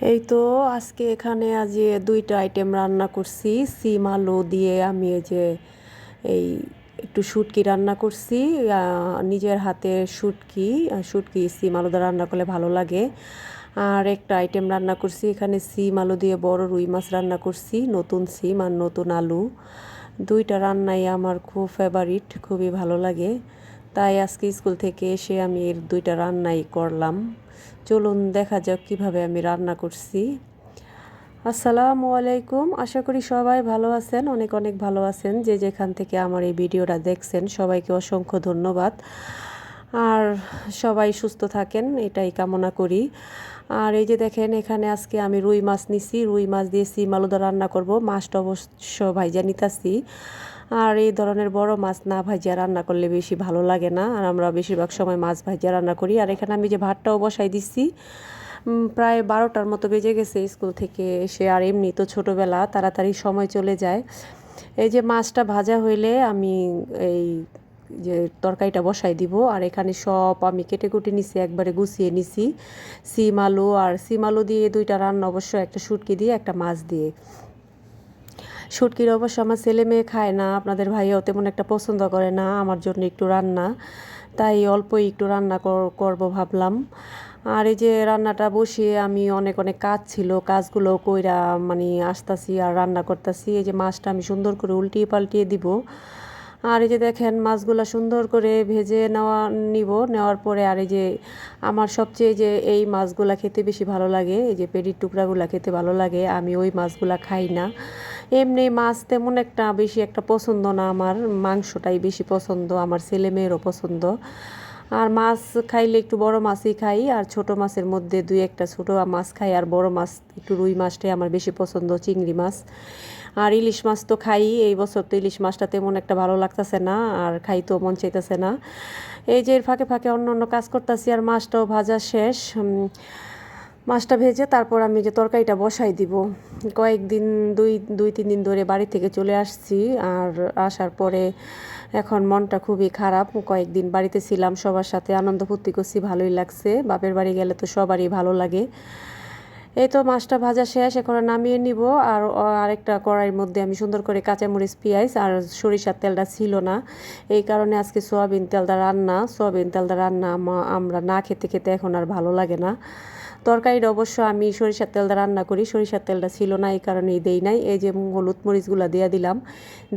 এই তো আজকে এখানে আজ দুইটা আইটেম রান্না করছি, সিম, আলু দিয়ে আমি এই যে এই একটু শুটকি রান্না করছি। নিজের হাতে শুটকি শুটকি, সিম, আলু দিয়ে রান্না করলে ভালো লাগে। আর একটা আইটেম রান্না করছি, এখানে সিম, আলু দিয়ে বড় রুই মাছ রান্না করছি, নতুন সিম আর নতুন আলু। দুইটা রান্নাই আমার খুব ফেভারিট খুবই ভালো লাগে। তাই আজকে স্কুল থেকে এসে আমি এর দুইটা রান্নাই করলাম। চলুন দেখা যাক কীভাবে আমি রান্না করছি। আসসালামু আলাইকুম। আশা করি সবাই ভালো আছেন, অনেক অনেক ভালো আছেন। যে যেখান থেকে আমার এই ভিডিওটা দেখছেন, সবাইকে অসংখ্য ধন্যবাদ। আর সবাই সুস্থ থাকেন, এটাই কামনা করি। আর এই যে দেখেন, এখানে আজকে আমি রুই মাছ নিছি। রুই মাছ দিয়ে সিম আলুদা রান্না করব। মাছটা অবশ্য ভাইজা নিতাছি। আর এই ধরনের বড় মাছ না ভাজিয়া রান্না করলে বেশি ভালো লাগে না। আর আমরা বেশিরভাগ সময় মাছ ভাজিয়া রান্না করি। আর এখানে আমি যে ভাতটাও বসাই দিচ্ছি প্রায় বারোটার মতো বেজে গেছে স্কুল থেকে এসে। আর এমনি তো ছোটোবেলা তাড়াতাড়ি সময় চলে যায়। এই যে মাছটা ভাজা হইলে আমি এই যে তরকারিটা বসাই দিব। আর এখানে সব আমি কেটে কুটে নিছি, একবারে গুছিয়ে নিছি। সিম আলু আর সিম আলু দিয়ে দুইটা রান্না অবশ্য একটা শুটকি দিয়ে, একটা মাছ দিয়ে। শুটকির অবশ্য আমার ছেলে মেয়ে খায় না, আপনাদের ভাইয়াও তেমন একটা পছন্দ করে না, আমার জন্য একটু রান্না। তাই অল্পই একটু রান্না কর- করব ভাবলাম। আর এই যে রান্নাটা বসিয়ে আমি অনেক অনেক কাজ ছিল, কাজগুলো কইরা মানে আসতাছি আর রান্না করতেছি। এই যে মাছটা আমি সুন্দর করে উল্টিয়ে পাল্টিয়ে দিব। আর এই যে দেখেন মাছগুলো সুন্দর করে ভেজে নেওয়া, নিব। নেওয়ার পরে আর এই যে আমার সবচেয়ে যে এই মাছগুলা খেতে বেশি ভালো লাগে, এই যে পেটির টুকরাগুলা খেতে ভালো লাগে, আমি ওই মাছগুলা খাই না। এমনি মাছ তেমন একটা বেশি একটা পছন্দ না আমার, মাংসটাই বেশি পছন্দ, আমার ছেলে মেয়েরও পছন্দ। আর মাছ খাইলে একটু বড় মাছই খাই, আর ছোট মাছের মধ্যে দুই একটা ছোট মাছ খাই, আর বড় মাছ, একটু রুই মাছটাই আমার বেশি পছন্দ, চিংড়ি মাছ। আর ইলিশ মাছ তো খাই, এই বছর তো ইলিশ মাছটা তেমন একটা ভালো লাগতেছে না, আর খাইতেও মন চাইতেছে না। এই যে ফাঁকে ফাঁকে অন্য অন্য কাজ করতেছি, আর মাছটাও ভাজা শেষ। মাছটা ভেজে তারপর আমি যে তরকারিটা বসাই দিব। কয়েকদিন, দুই দুই, তিন দিন ধরে বাড়ি থেকে চলে আসছি, আর আসার পরে এখন মনটা খুবই খারাপ। কয়েকদিন বাড়িতে ছিলাম, সবার সাথে আনন্দ ফুর্তি করছি, ভালোই লাগছে। বাপের বাড়ি গেলে তো সবারই ভালো লাগে। এই তো মাছটা ভাজা শেষ, এখন নামিয়ে নিব। আর আরেকটা কড়াইয়ের মধ্যে আমি সুন্দর করে কাঁচামরিচ, পেঁয়াজ আর সরিষার তেলটা ছিল না। এই কারণে আজকে সোয়াবিন তেলটা রান্না, সোয়াবিন তেলটা রান্না আমা- আমরা না খেতে খেতে এখন আর ভালো লাগে না। তরকারিটা অবশ্য আমি সরিষার তেলটা রান্না করি, সরিষার তেলটা ছিল না, এই কারণেই দেই নাই। এই যে হলুদ মরিচগুলো দিয়ে দিলাম,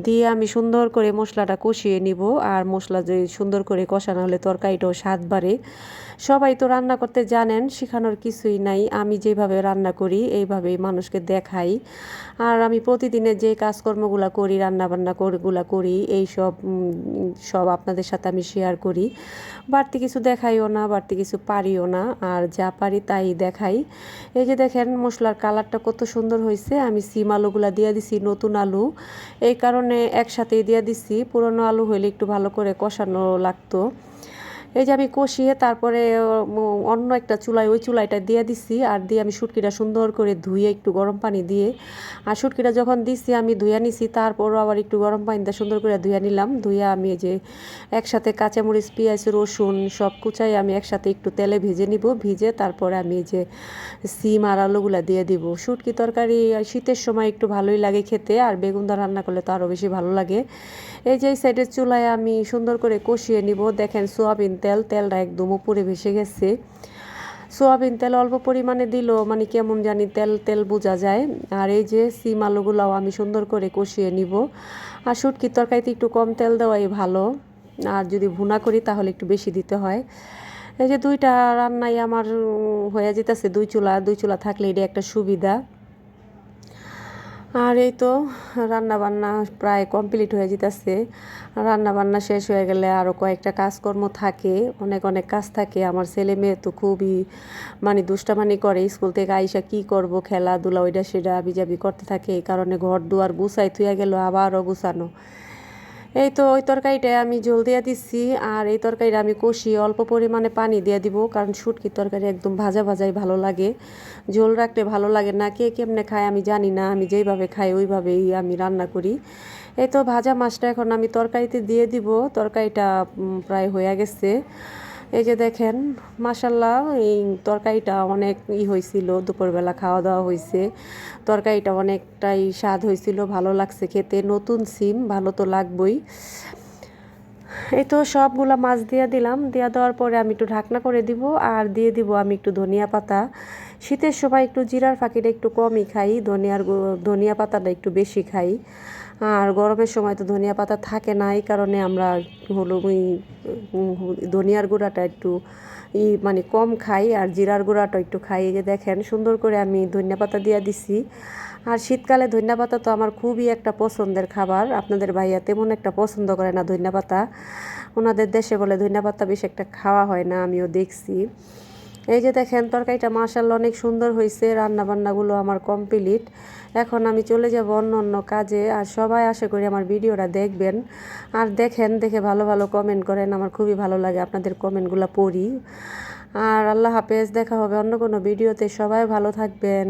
দিয়ে আমি সুন্দর করে মশলাটা কষিয়ে নিব, আর মশলা যে সুন্দর করে কষানো হলে তরকারিটাও স্বাদ বাড়ে। সবাই তো রান্না করতে জানেন, শেখানোর কিছুই নাই। আমি যেভাবে রান্না করি, এইভাবেই মানুষকে দেখাই। আর আমি প্রতিদিনের যে কাজকর্মগুলো করি রান্না বান্না করগুলা করি এই সব সব আপনাদের সাথে আমি শেয়ার করি। বাড়তি কিছু দেখাইও না, বাড়তি কিছু পারিও না, আর যা পারি তাই দেখাই। এই যে দেখেন, মশলার কালারটা কত সুন্দর হয়েছে। আমি সিম আলুগুলা দিয়ে দিছি, নতুন আলু। এই কারণে একসাথেই দিয়ে দিছি। পুরনো আলু হইলে একটু ভালো করে কষানো লাগতো। এই যে আমি কষিয়ে তারপরে অন্য একটা চুলায়, ওই চুলাইটা দিয়ে দিছি আর দিয়ে আমি শুটকিটা সুন্দর করে ধুয়ে একটু গরম পানি দিয়ে, আর শুটকিটা যখন দিছি আমি ধুয়ে নিছি, তারপরও আবার একটু গরম পানি দিয়ে সুন্দর করে ধুয়ে নিলাম, ধুয়ে আমি এই যে একসাথে কাঁচামরিচ, পেঁয়াজ, রসুন সব কুচাই আমি একসাথে একটু তেলে ভেজে নিব, ভিজে তারপরে আমি এই যে সিম আর আলুগুলা দিয়ে দিব। শুটকি তরকারি শীতের সময় একটু ভালোই লাগে খেতে, আর বেগুন দা রান্না করলে তো আরও বেশি ভালো লাগে। এই যে সাইডের চুলায় আমি সুন্দর করে কষিয়ে নিব, দেখেন সোয়াবিন তেল, তেলটা একদম উপরে ভেসে গেছে। সোয়াবিন তেল অল্প পরিমাণে দিলেও মানে কেমন জানি তেল তেল বোঝা যায়। আর এই যে সিম আলুগুলাও আমি সুন্দর করে কষিয়ে নিব। আর শুটকির তরকারিতে একটু কম তেল দেওয়াই ভালো। আর যদি ভুনা করি তাহলে একটু বেশি দিতে হয়। এই যে দুইটা রান্নাই আমার হয়ে যেতেছে, দুই চুলা দুই চুলা থাকলে এটা একটা সুবিধা। আর এই তো রান্না বান্না প্রায় কমপ্লিট হয়ে যেতেছে। রান্না বান্না শেষ হয়ে গেলে আরও কয়েকটা কাজকর্ম থাকে, অনেক অনেক কাজ থাকে। আমার ছেলে মেয়ে তো খুবই মানে দুষ্টামানি করে, স্কুল থেকে আইসা কি করব, খেলাধুলা ওইটা সেটা আবিজাবি করতে থাকে। এই কারণে ঘর দুয়ার গুছাই থুয়ে গেল, আবারও গুছানো। এই তো, ওই তরকারিটা আমি জল দিয়ে দিচ্ছি আর এই তরকারিটা আমি কষি, অল্প পরিমাণে পানি দিয়ে দিব কারণ শুটকির তরকারি একদম ভাজা ভাজাই ভালো লাগে। ঝোল রাখলে ভালো লাগে না, কে কেমনে খায় আমি জানি না, আমি যেইভাবে খাই ওইভাবেই আমি রান্না করি। এই তো, ভাজা মাছটা এখন আমি তরকারিতে দিয়ে দিব, তরকারিটা প্রায় হয়ে গেছে। এই যে দেখেন মাসাল্লাহ এই তরকারিটা অনেক ই হয়েছিল দুপুরবেলা খাওয়া দাওয়া হয়েছে তরকারিটা অনেকটাই স্বাদ হয়েছিল ভালো লাগছে খেতে। নতুন সিম, ভালো তো লাগবই। এই তো সবগুলা মাছ দিয়ে দিলাম দেওয়া দেওয়ার পরে আমি একটু ঢাকনা করে দিব, আর দিয়ে দিব আমি একটু ধনিয়া পাতা। শীতের সময় একটু জিরার ফাঁকিটা একটু কমই খাই, ধনিয়ার ধনিয়া পাতাটা একটু বেশি খাই। আর গরমের সময় তো ধনিয়া পাতা থাকে না, এই কারণে আমরা হলো ওই, ধনিয়ার গুঁড়াটা একটু ই মানে কম খাই, আর জিরার গুঁড়াটা একটু খাই। দেখেন, সুন্দর করে আমি ধনিয়া পাতা দিয়ে দিছি। আর শীতকালে ধনিয়া পাতা তো আমার খুবই একটা পছন্দের খাবার। আপনাদের ভাইয়া তেমন একটা পছন্দ করে না ধনিয়া পাতা। ওনাদের দেশে বলে ধনিয়া পাতা বেশি একটা খাওয়া হয় না, আমিও দেখছি। এই যে দেখেন, তরকারিটা মাসাল্লা অনেক সুন্দর হয়েছে রান্না বান্নাগুলো আমার কমপ্লিট। এখন আমি চলে যাব অন্য অন্য কাজে, আর সবাই আশা করি আমার ভিডিওটা দেখবেন। আর দেখেন, দেখে ভালো ভালো কমেন্ট করেন, আমার খুবই ভালো লাগে আপনাদের কমেন্টগুলো পড়ি। আর আল্লাহ হাফেজ, দেখা হবে অন্য কোনো ভিডিওতে। সবাই ভালো থাকবেন।